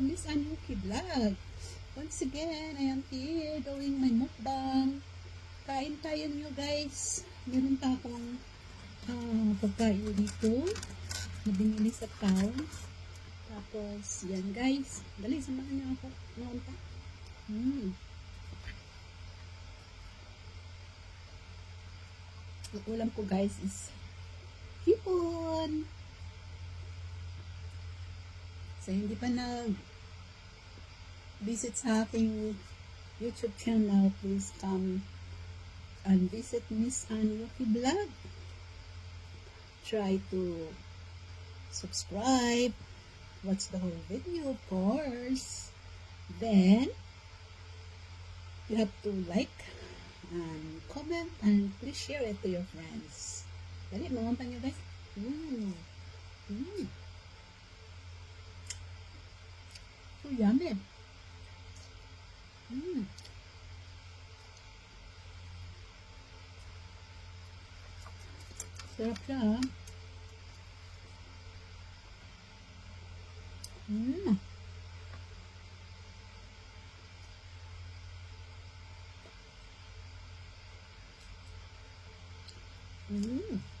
Miss Anuki Vlog. Once again, I am here doing my mukbang. Kain tayo nyo guys. Meron pa akong ah, pagkain dito na binili sa town. Tapos, yan guys. Dali, samahan niyo ako. Noon pa. Hmm. Ang ulam ko guys is hipon. So, hindi pa nag visit sa aking YouTube channel, please come and visit Miss Rocky Vlog. Try to subscribe, watch the whole video, of course. Then, you have to like and comment and please share it to your friends. Dali, mangunta nyo guys. Mm. Mm. Yummy. Mm. Sarap siya ah. Mm. Mm.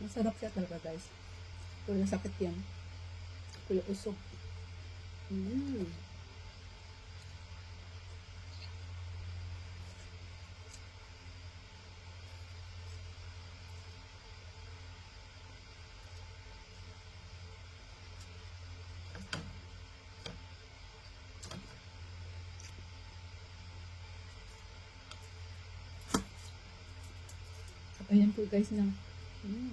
Masarap siya talaga guys. Kuya sakit yan. Kuya usok. Mm. Ayan po guys na. Mm.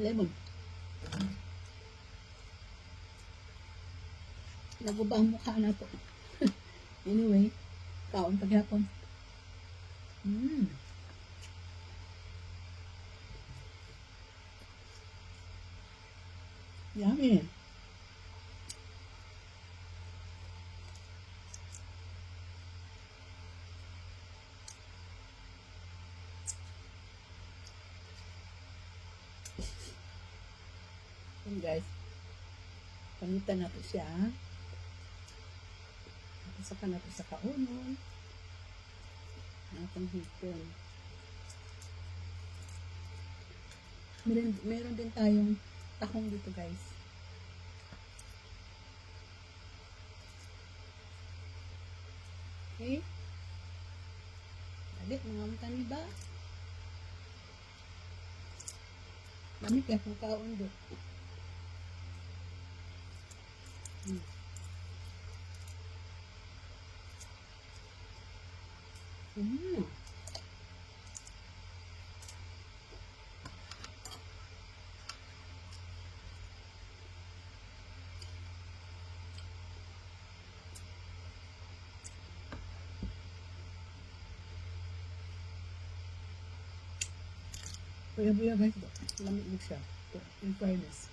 Lemon. Naguba ang mukha na to. anyway, kaon paghapon. Mm. Yummy. Yan guys. Pamitan na siya. Saka na to sa kaunon. Atong hipon. Meron, meron din tayong tahong dito guys. Okay. Dali, mga mutani ba? Lamig kung kaon do. Hmm. Mm. Kuya buya guys, lamig mo siya. In fairness.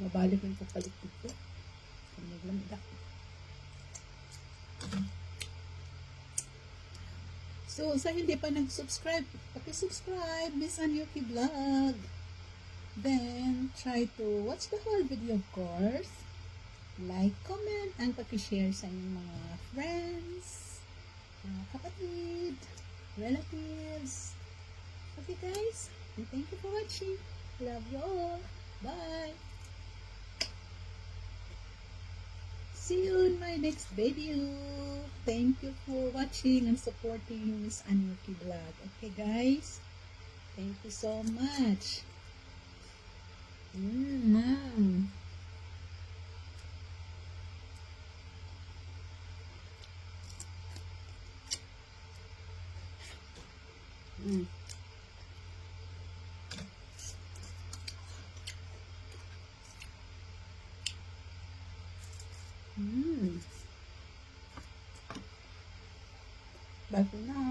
Mabalik yung kapalit ko. Ako. So, sa hindi pa nag-subscribe, paki-subscribe, Miss Anyuki Vlog. Then, try to watch the whole video, of course. Like, comment, and paki-share sa inyong mga friends, mga kapatid, relatives. Okay, guys. And thank you for watching. Love you all. Bye. See you in my next video. Thank you for watching and supporting Miss Anuki Vlog. Okay, guys? Thank you so much. Mm. Mm. Mm. Bye for now.